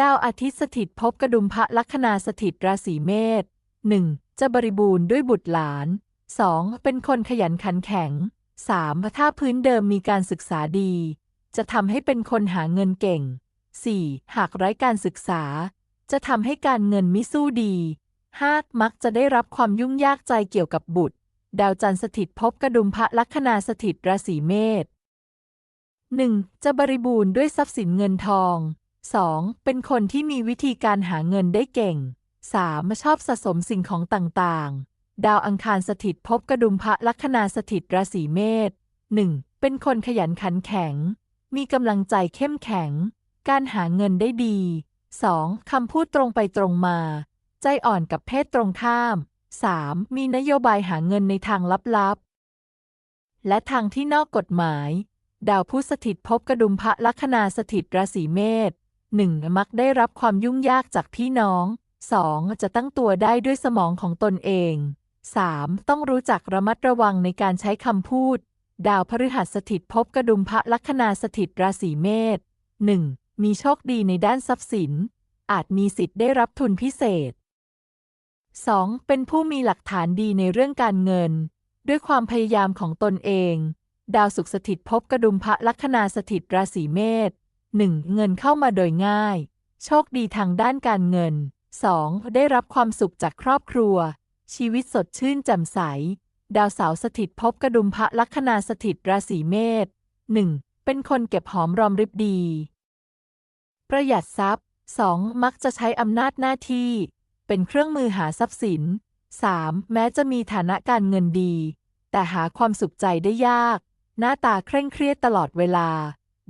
ดาวอาทิตย์สถิตภพกระดุมพระลัคนาสถิตราศีเมษ 1. จะบริบูรณ์ด้วยบุตรหลาน 2. เป็นคนขยันขันแข็ง 3. ถ้าพื้นเดิมมีการศึกษาดี จะทำให้เป็นคนหาเงินเก่ง 4. หากไร้การศึกษา จะทำให้การเงินมิสู้ดี 5. มักจะได้รับความยุ่งยากใจเกี่ยวกับบุตร ดาวจันทร์สถิตภพกระดุมพระลัคนาสถิตราศีเมษ 1. จะบริบูรณ์ด้วยทรัพย์สินเงินทอง 2. เป็นคนที่มีวิธีการหาเงินได้เก่ง 3. ชอบสะสมสิ่งของต่างๆ ดาวอังคารสถิตภพกระดุมพระลัคนาสถิตราศีเมษ 1. เป็นคนขยันขันแข็ง มีกำลังใจเข้มแข็ง การหาเงินได้ดี 2. คำพูดตรงไปตรงมา ใจอ่อนกับเพศตรงข้าม 3. มีนโยบายหาเงินในทางลับๆ และทางที่นอกกฎหมาย ดาวผู้สถิตภพกระดุมพระลัคนาสถิตราศีเมษ 1. มักได้รับความยุ่งยากจากพี่น้อง 2. จะตั้งตัวได้ด้วยสมองของตนเอง 3. ต้องรู้จักระมัดระวังในการใช้คำพูด ดาวพฤหัสสถิตภพกระดุมพระลัคนาสถิตราศีเมษ 1. มีโชคดีในด้านทรัพย์สิน อาจมีสิทธิ์ได้รับทุนพิเศษ 2. เป็นผู้มีหลักฐานดีในเรื่องการเงิน ด้วยความพยายามของตนเอง ดาวสุขสถิตภพกระดุมพระลัคนาสถิตราศีเมษ 1. เงินเข้ามาโดยง่าย โชคดีทางด้านการเงิน 2. ได้รับความสุขจากครอบครัว ชีวิตสดชื่นแจ่มใส ดาวเสาร์สถิตภพกระดุมพระลัคนาสถิตราศีเมษ 1. เป็นคนเก็บหอมรอมริบดี ประหยัดทรัพย์ 2. มักจะใช้อำนาจหน้าที่ เป็นเครื่องมือหาทรัพย์สิน 3. แม้จะมีฐานะการเงินดี แต่หาความสุขใจได้ยาก หน้าตาเคร่งเครียดตลอดเวลา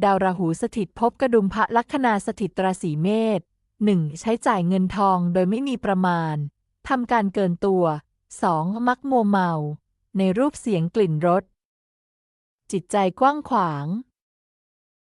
ดาวราหูสถิตพบกระดุมพระลัคนาสถิตราศีเมษ 1. ใช้จ่ายเงินทองโดยไม่มีประมาณ ทำการเกินตัว 2. มักมัวเมา ในรูปเสียงกลิ่นรส จิตใจกว้างขวาง